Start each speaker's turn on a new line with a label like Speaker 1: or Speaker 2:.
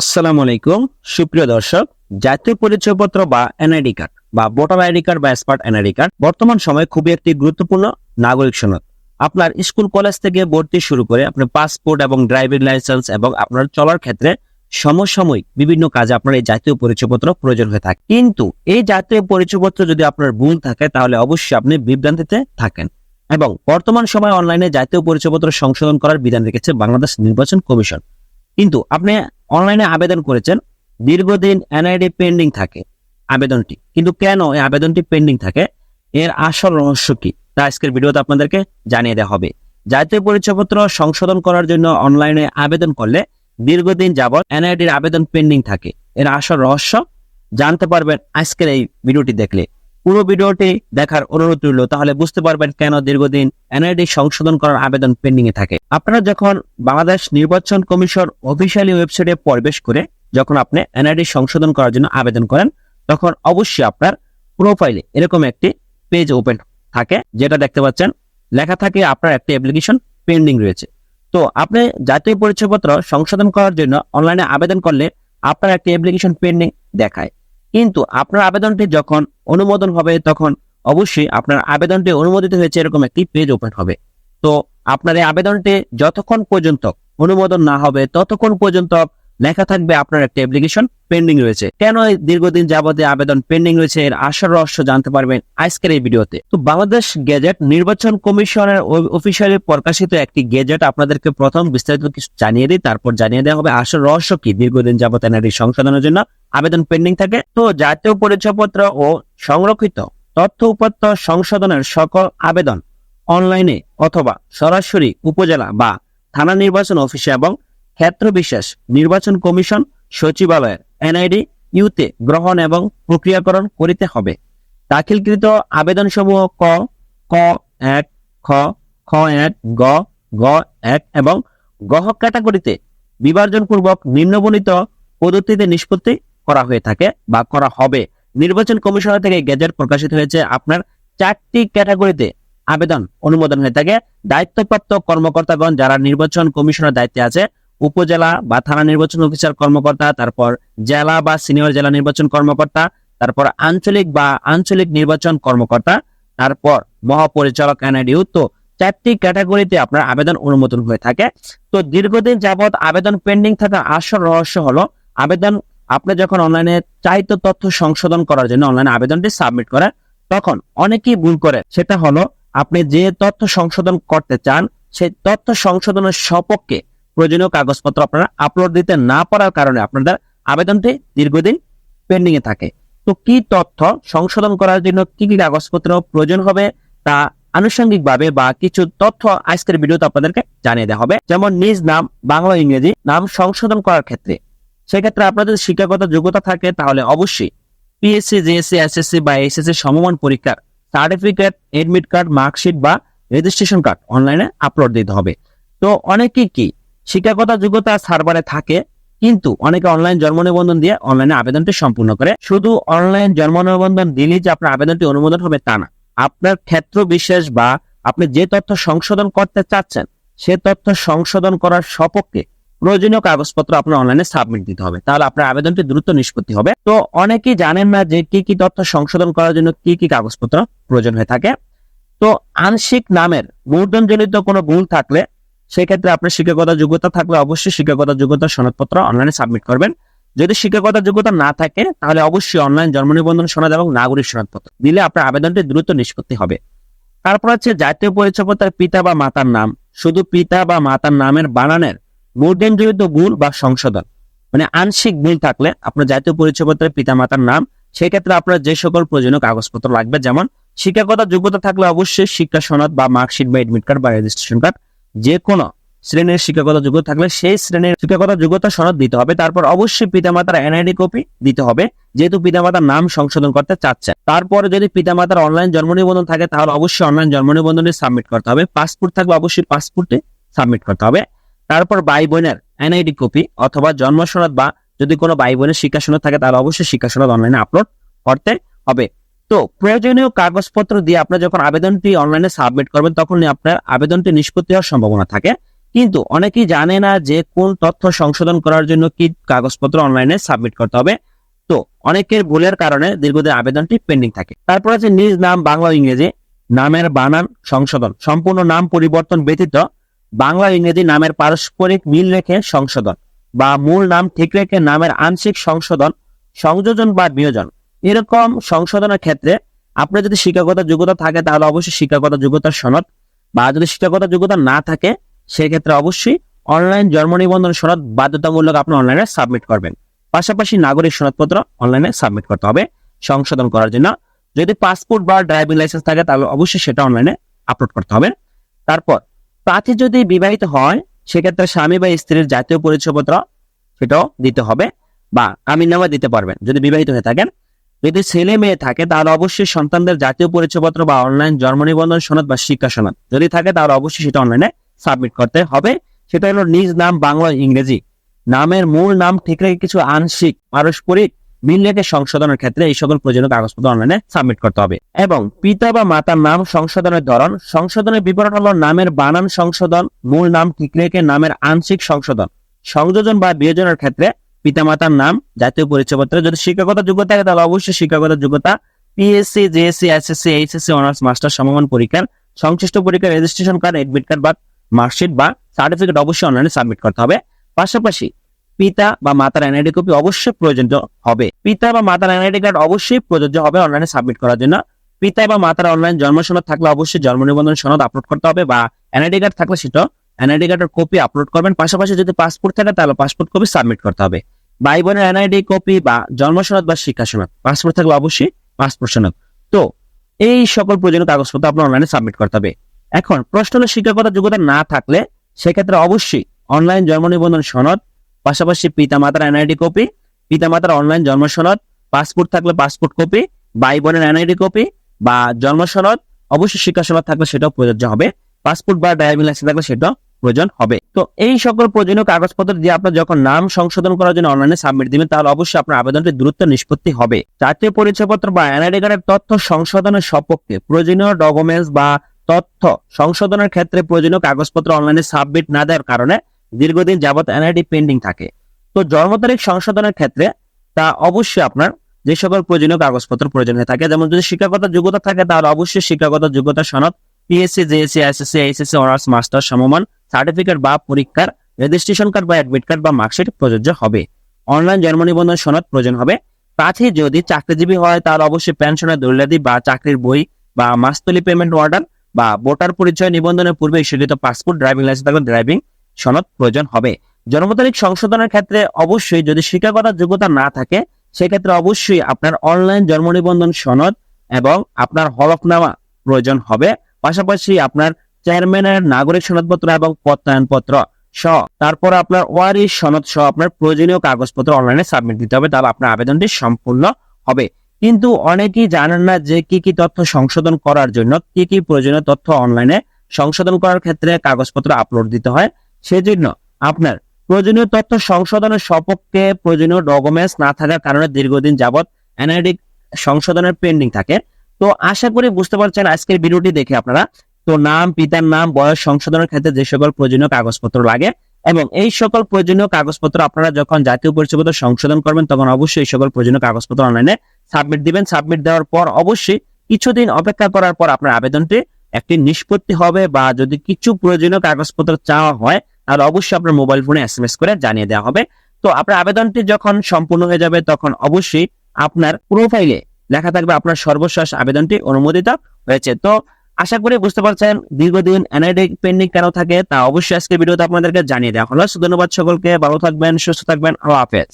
Speaker 1: আসসালামু আলাইকুম। সুপ্রিয় দর্শক, জাতীয় পরিচয়পত্র বা এনআইডি কার্ড বা ভোটার আইডি কার্ড বা স্মার্ট এনআইডি কার্ড বর্তমান সময়ে খুবই একটি গুরুত্বপূর্ণ নাগরিক সনদ। আপনার স্কুল, কলেজ থেকে ভর্তি শুরু করে আপনার পাসপোর্ট এবং ড্রাইভিং লাইসেন্স এবং আপনার চলার ক্ষেত্রে সমসাময়িক বিভিন্ন কাজে আপনার এই জাতীয় পরিচয়পত্র প্রয়োজন হয়ে থাকে। কিন্তু এই জাতীয় পরিচয়পত্র যদি আপনার ভুল থাকে, তাহলে অবশ্যই আপনি বিভ্রান্তিতে থাকেন এবং বর্তমান সময়ে অনলাইনে জাতীয় পরিচয়পত্র সংশোধন করার বিধান রেখেছে বাংলাদেশ নির্বাচন কমিশন। কিন্তু আপনি অনলাইনে আবেদন করেছেন, দীর্ঘদিন এনআইডি পেন্ডিং থাকে আবেদনটি। কিন্তু কেন এই আবেদনটি পেন্ডিং থাকে? এর আসল রহস্য কি? তা আজকের ভিডিওতে আপনাদেরকে জানিয়ে দেওয়া হবে। জাতীয় পরিচয়পত্র সংশোধন করার জন্য অনলাইনে আবেদন করলে দীর্ঘদিন যাবৎ এনআইডির আবেদন পেন্ডিং থাকে। এর আসল রহস্য জানতে পারবেন আজকের এই ভিডিওটি দেখলে। পুরো ভিডিওটি দেখার অনুরোধ রইল, তাহলে বুঝতে পারবেন কেন দীর্ঘদিন এনআইডি সংশোধন করার আবেদন পেন্ডিং এ থাকে। আপনারা যখন বাংলাদেশ নির্বাচন কমিশন অফিসিয়ালি ওয়েবসাইটে প্রবেশ করে যখন আপনি এনআইডি সংশোধন করার জন্য আবেদন করেন, তখন অবশ্যই আপনার প্রোফাইলে এরকম একটি পেজ ওপেন থাকে, যেটা দেখতে পাচ্ছেন। লেখা থাকে আপনার একটি অ্যাপ্লিকেশন পেন্ডিং রয়েছে। তো আপনি জাতীয় পরিচয়পত্র সংশোধন করার জন্য অনলাইনে আবেদন করলে আপনার একটি অ্যাপ্লিকেশন পেন্ডিং দেখায়। কিন্তু আপনার আবেদনটি যখন অনুমোদন হবে, তখন অবশ্যই আপনার আবেদনটি অনুমোদিত হয়েছে এরকম একটি পেজ ওপেন হবে। তো আপনার এই আবেদনটি যতক্ষণ পর্যন্ত অনুমোদন না হবে, ততক্ষণ পর্যন্ত লেখা থাকবে আপনার একটা অ্যাপ্লিকেশন পেন্ডিং রয়েছে। কেন দীর্ঘদিন যাবতে আবেদন পেন্ডিং রয়েছে এর আসল রহস্য জানতে পারবেন আজকের এই ভিডিওতে। তো বাংলাদেশ গেজেট নির্বাচন কমিশনের অফিসিয়ালি প্রকাশিত একটি গেজেট আপনাদেরকে প্রথম বিস্তারিত কিছু জানিয়ে দিই, তারপর জানিয়ে দেওয়া হবে আসল রহস্য কি দীর্ঘদিন যাবত এনআরডি সংশোধনের জন্য আবেদন পেন্ডিং থাকে। তো জাতীয় পরিচয়পত্র ও সংরক্ষিত তথ্য উপাত্ত সংশোধনের সকল আবেদন অনলাইনে অথবা সরাসরি উপজেলা বা থানা নির্বাচন অফিসে এবং ক্ষেত্র বিশেষ নির্বাচন কমিশন সচিবালয়ের এনআইডি, ইউতে গ্রহণ এবং প্রক্রিয়াকরণ করিতে হবে। দাখিলকৃত আবেদনসমূহ ক ক, এক, খ খ, এক, গ গ, এক এবং গহ ক্যাটাগরিতে বিভাজনপূর্বক নিম্নবর্ণিত পদ্ধতিতে নিষ্পত্তি করা হয়ে থাকে বা করা হবে। নির্বাচন কমিশনার থেকে গেজেট প্রকাশিত হয়েছে। আপনার চারটি ক্যাটাগরিতে আবেদন অনুমোদন হয়ে থাকে। দায়িত্বপ্রাপ্ত কর্মকর্তাগণ যারা নির্বাচন কমিশনের দায়িত্বে আছে উপজেলা বা থানা নির্বাচন অফিসার কর্মকর্তা, তারপর জেলা বা সিনিয়র জেলা নির্বাচন কর্মকর্তা, তারপর আঞ্চলিক বা আঞ্চলিক নির্বাচন কর্মকর্তা, তারপর মহাপরিচালক এনআইডিউ তো চারটি ক্যাটাগরিতে আপনার আবেদন অনুমোদন হয়ে থাকে। তো দীর্ঘদিন যাবৎ আবেদন পেন্ডিং থাকা আসল রহস্য হলো, আবেদন আপনি যখন অনলাইনে চাইতো তথ্য সংশোধন করার জন্য অনলাইনে আবেদনটি সাবমিট করেন তখন অনেকেই ভুল করে। সেটা হলো, আপনি যে তথ্য সংশোধন করতে চান, সেই তথ্য সংশোধনের সপক্ষে প্রয়োজনীয় কাগজপত্র আপনারা আপলোড দিতে না পারার কারণে আপনাদের আবেদনটি দীর্ঘদিন পেন্ডিং এ থাকে। তো কি তথ্য সংশোধন করার জন্য কি কি কাগজপত্র প্রয়োজন হবে তা আনুষঙ্গিকভাবে বা কিছু তথ্য আজকের ভিডিওতে আপনাদেরকে জানিয়ে দেওয়া হবে। যেমন নিজ নাম, বাংলা, ইংরেজি নাম সংশোধন করার ক্ষেত্রে। সেক্ষেত্রে আপনাদের শিক্ষাগত যোগ্যতা থাকে তাহলে অবশ্যই পিএসসি জিএসসি এসএসসি বা এসএসসি সমমান পরীক্ষার সার্টিফিকেট এডমিট কার্ড মার্কশিট বা রেজিস্ট্রেশন কার্ড অনলাইনে আপলোড দিতে হবে। তো অনেকে কি শিক্ষাগত যোগ্যতা সার্ভারে থাকে, কিন্তু অনেকে অনলাইন জন্ম নিবন্ধন দিয়ে অনলাইনে আবেদনটি সম্পূর্ণ করে। শুধু অনলাইন জন্ম নিবন্ধন দিলেই যে আপনার আবেদনটি অনুমোদন হবে তা না। আপনার ক্ষেত্র বিশেষ বা আপনি যে তথ্য সংশোধন করতে চাচ্ছেন, সে তথ্য সংশোধন করার সপক্ষে প্রয়োজনীয় কাগজপত্র আপনার অনলাইনে সাবমিট দিতে হবে। তাহলে আপনার আবেদনটি দ্রুত নিষ্পত্তি হবে। তো অনেকেই জানেন না যে কি কি তথ্য সংশোধন করার জন্য কি কি কাগজপত্র প্রয়োজন হয়ে থাকে। তো আংশিক নামের মূর্ধনজনিত কোনো ভুল থাকলে সেক্ষেত্রে আপনার শিক্ষাগত যোগ্যতা থাকলে অবশ্যই শিক্ষাগত যোগ্যতা সনদপত্র অনলাইনে সাবমিট করবেন। যদি শিক্ষাগত যোগ্যতা না থাকে, তাহলে অবশ্যই অনলাইন জন্ম নিবন্ধন সনদ এবং নাগরিক সনদপত্র দিলে আপনার আবেদনটি দ্রুত নিষ্পত্তি হবে। তারপর হচ্ছে জাতীয় পরিচয়পত্রের পিতা বা মাতার নাম। শুধু পিতা বা মাতার নামের বানানের মূর্ধনজনিত ভুল বা সংশোধন মানে আংশিক ভুল থাকলে আপনার জাতীয় পরিচয়পত্রের পিতা মাতার নাম। সেক্ষেত্রে আপনার যে সকল প্রয়োজনীয় কাগজপত্র লাগবে, যেমন শিক্ষাগত যোগ্যতা থাকলে অবশ্যই শিক্ষা সনদ বা মার্কশিট বা এডমিট কার্ড বা রেজিস্ট্রেশন কার্ড যে কোনো শ্রেণির শিক্ষাগত যোগ্যতা থাকলে সেই শ্রেণির শিক্ষাগত যোগ্যতা সনদ দিতে হবে। তারপর অবশ্যই পিতামাতার এনআইডি কপি দিতে হবে। যেহেতু পিতামাতার নাম সংশোধন করতে চাচ্ছেন তারপরে যদি পিতামাতার অনলাইন জন্ম নিবন্ধন থাকে, তাহলে অবশ্যই অনলাইন জন্ম নিবন্ধনটি সাবমিট করতে হবে। পাসপোর্ট থাকলে অবশ্যই পাসপোর্টে সাবমিট করতে হবে। তারপর ভাই বোনের এনআইডি কপি অথবা জন্ম সনদ বা যদি কোনো ভাই বোনের শিক্ষা সনদ থাকে, তাহলে অবশ্যই শিক্ষা সনদ অনলাইনে আপলোড করতে হবে। তো প্রয়োজনীয় কাগজপত্র দিয়ে আপনার যখন আবেদনটি অনলাইনে সাবমিট করবেন, তখনই আপনার আবেদনটি নিষ্পত্তি হওয়ার সম্ভাবনা থাকে। কিন্তু অনেকেই জানে না যে কোন তথ্য সংশোধন করার জন্য কি কাগজপত্র অনলাইনে সাবমিট করতে হবে। তো অনেকের ভুলের কারণে দীর্ঘদিন আবেদনটি পেন্ডিং থাকে। তারপর আছে নিজ নাম, বাংলা ইংরেজি, নামের বানান সংশোধন। সম্পূর্ণ নাম পরিবর্তন ব্যতীত বাংলা ইংরেজি নামের পারস্পরিক মিল রেখে সংশোধন বা মূল নাম ঠিক রেখে নামের আংশিক সংশোধন, সংযোজন বা বিয়োজন। এরকম সংশোধনের ক্ষেত্রে আপনার যদি শিক্ষাগত যোগ্যতা থাকে, তাহলে অবশ্যই শিক্ষাগত যোগ্যতার সনদ। বা যদি শিক্ষাগত যোগ্যতা না থাকে, সেক্ষেত্রে অবশ্যই অনলাইন জন্ম নিবন্ধন সনদ বাধ্যতামূলক আপনি অনলাইনে সাবমিট করবেন। পাশাপাশি নাগরিক সনদপত্র অনলাইনে সাবমিট করতে হবে সংশোধন করার জন্য। যদি পাসপোর্ট বা ড্রাইভিং লাইসেন্স থাকে, তাহলে অবশ্যই সেটা অনলাইনে আপলোড করতে হবে। তারপর, প্রার্থী যদি বিবাহিত হয়, সেক্ষেত্রে স্বামী বা স্ত্রীর জাতীয় পরিচয়পত্র সেটাও দিতে হবে বা আমিননামা দিতে পারবেন যদি বিবাহিত হয়ে থাকেন। যদি ছেলে মেয়ে থাকে, তাহলে অবশ্যই সন্তানদের জাতীয় পরিচয়পত্র বা অনলাইন জন্ম নিবন্ধন সনদ বা শিক্ষা সনদ। যদি থাকে, তাহলে অবশ্যই সেটা অনলাইনে সাবমিট করতে হবে। সেটা হলো নিজ নাম বাংলা ইংরেজি। নামের মূল নাম ঠিক রেখে কিছু আংশিক পারস্পরিক মিল রেখে সংশোধনের ক্ষেত্রে এই সকল প্রয়োজনীয় কাগজপত্র অনলাইনে সাবমিট করতে হবে। এবং পিতা বা মাতার নাম সংশোধনের ধরন। সংশোধনের বিবরণ হলো নামের বানান সংশোধন, মূল নাম ঠিক রেখে নামের আংশিক সংশোধন। সংযোজন বা বিয়োজনের ক্ষেত্রে পিতামাতার নাম, জাতীয় পরিচয়পত্র। যদি শিক্ষাগত যোগ্যতা থাকে, তাহলে অবশ্যই শিক্ষাগত যোগ্যতা PSC JSC SSC HSC honours master সমমান পরীক্ষার সংশ্লিষ্ট পরীক্ষার রেজিস্ট্রেশন কার্ড এডমিট কার্ড বা মার্কশিট বা সার্টিফিকেট অবশ্যই অনলাইনে সাবমিট করতে হবে। পাশাপাশি পিতা বা মাতার এনআইডি কপি অবশ্যই প্রয়োজনীয় হবে। পিতা বা মাতার এনআইডি কার্ড অবশ্যই প্রযোজ্য হবে অনলাইনে সাবমিট করার জন্য। পিতা বা মাতার অনলাইন জন্ম সনদ থাকলে অবশ্যই জন্ম নিবন্ধন সনদ আপলোড করতে হবে বা এনআইডি কার্ড থাকলে সেটা এনআইডি কার্ডের কপি আপলোড করবেন। পাশাপাশি যদি পাসপোর্ট থাকে, তাহলে পাসপোর্ট কপি সাবমিট করতে হবে। ভাই বোনের এনআইডি কপি বা জন্ম সনদ বা শিক্ষা সনদ পাসপোর্ট থাকলে অবশ্যই পাসপোর্ট সনদ। তো, এই সকল প্রয়োজনীয় কাগজপত্র আপনার অনলাইনে সাবমিট করতে হবে। এখন, প্রশ্ন হলো শিক্ষাগত যোগ্যতা না থাকলে সেক্ষেত্রে অবশ্যই অনলাইন জন্ম নিবন্ধন সনদ, পাশাপাশি পিতামাতার এনআইডি কপি পিতামাতার অনলাইন জন্ম সনদ পাসপোর্ট থাকলে পাসপোর্ট কপি ভাই বোনের এনআইডি কপি বা জন্ম সনদ, অবশ্যই শিক্ষা সনদ থাকলে সেটাও প্রযোজ্য হবে। পাসপোর্ট বা ড্রাইভিং লাইসেন্স থাকলে সেটাও প্রয়োজন হবে। তো এই সকল প্রয়োজনীয় কাগজপত্র দিয়ে আপনার যখন নাম সংশোধন করার জন্য অনলাইনে সাবমিট দিবেন, তাহলে অবশ্যই আপনার আবেদনটি দ্রুত নিষ্পত্তি হবে। জাতীয় পরিচয়পত্র বা এনআইডি কার্ডের তথ্য সংশোধনের সপক্ষে প্রয়োজনীয় ডকুমেন্টস বা তথ্য সংশোধনের ক্ষেত্রে প্রয়োজনীয় কাগজপত্র অনলাইনে সাবমিট না দেওয়ার কারণে দীর্ঘদিন যাবত এনআইডি পেন্ডিং থাকে। তো জন্ম তারিখ সংশোধনের ক্ষেত্রে তা অবশ্যই আপনার যে সকল প্রয়োজনীয় কাগজপত্র প্রয়োজন হয়ে থাকে, যেমন যদি শিক্ষাগত যোগ্যতা থাকে, তাহলে অবশ্যই শিক্ষাগত যোগ্যতা সনদ PSC JSC SSC HSC honours master সমমান সার্টিফিকেট বা পরীক্ষার রেজিস্ট্রেশন কার্ড বা অ্যাডমিট কার্ড বা মার্কশিট প্রযোজ্য হবে। অনলাইন জন্ম নিবন্ধন সনদ প্রয়োজন হবে। প্রার্থী যদি চাকরিজীবী হয়, তাহলে অবশ্যই পেনশনের দলিলাদি বা চাকরির বই বা মাস্তলি পেমেন্ট অর্ডার বা ভোটার পরিচয় নিবন্ধনের পূর্বে ইস্যুকৃত পাসপোর্ট ড্রাইভিং লাইসেন্স থাকলে ড্রাইভিং সনদ প্রয়োজন হবে। জন্ম তারিখ সংশোধনের ক্ষেত্রে অবশ্যই যদি শিক্ষাগত যোগ্যতা না থাকে, সেক্ষেত্রে অবশ্যই আপনার অনলাইন জন্ম নিবন্ধন সনদ এবং আপনার হলফনামা প্রয়োজন হবে। পাশাপাশি আপনার চেয়ারম্যানের নাগরিক সনদপত্র এবং প্রত্যয়নপত্র সহ। তারপর আপনার ওয়ারিশ সনদ সহ আপনার প্রয়োজনীয় কাগজপত্র অনলাইনে সাবমিট দিতে হবে, তাহলে আপনার আবেদনটি সম্পূর্ণ হবে। কিন্তু অনেকেই জানেন না যে কি কি তথ্য সংশোধন করার জন্য কি কি প্রয়োজনীয় তথ্য অনলাইনে সংশোধন করার ক্ষেত্রে কাগজপত্র আপলোড দিতে হয়। সেজন্য আপনার প্রয়োজনীয় তথ্য সংশোধনের সপক্ষে প্রয়োজনীয় ডকুমেন্টস না থাকার কারণে দীর্ঘদিন যাবত এনআইডি সংশোধনের পেন্ডিং থাকে। তো আশা করি বুঝতে পারছেন আজকের ভিডিওটি দেখে আপনারা। তো নাম, পিতার নাম, বয়স, সংশোধনের ক্ষেত্রে যে সকল প্রয়োজনীয় কাগজপত্র লাগে এবং এই সকল প্রয়োজনীয় কাগজপত্র আপনারা যখন জাতীয় পরিচয়পত্র সংশোধন করবেন, তখন অবশ্যই এই সকল প্রয়োজনীয় কাগজপত্র অনলাইনে সাবমিট দিবেন। সাবমিট দেওয়ার পর অবশ্যই কিছুদিন অপেক্ষা করার পর আপনার আবেদনটি একটি নিষ্পত্তি হবে বা যদি কিছু প্রয়োজনীয় কাগজপত্র চাওয়া হয়, তাহলে অবশ্যই আপনার মোবাইল ফোনে এস এম এস করে জানিয়ে দেওয়া হবে। তো আপনার আবেদনটি যখন সম্পূর্ণ হয়ে যাবে, তখন অবশ্যই আপনার প্রোফাইলে লেখা থাকবে আপনার সর্বশেষ আবেদনটি অনুমোদিত হয়েছে। তো আশা করি বুঝতে পারছেন, দীর্ঘদিন এনআইডি পেন্ডিং কেন থাকে তা অবশ্যই আজকে ভিডিওতে আপনাদেরকে জানিয়ে দেওয়া হলো। ধন্যবাদ সকলকে, ভালো থাকবেন, সুস্থ থাকবেন, আল্লাহ হাফেজ।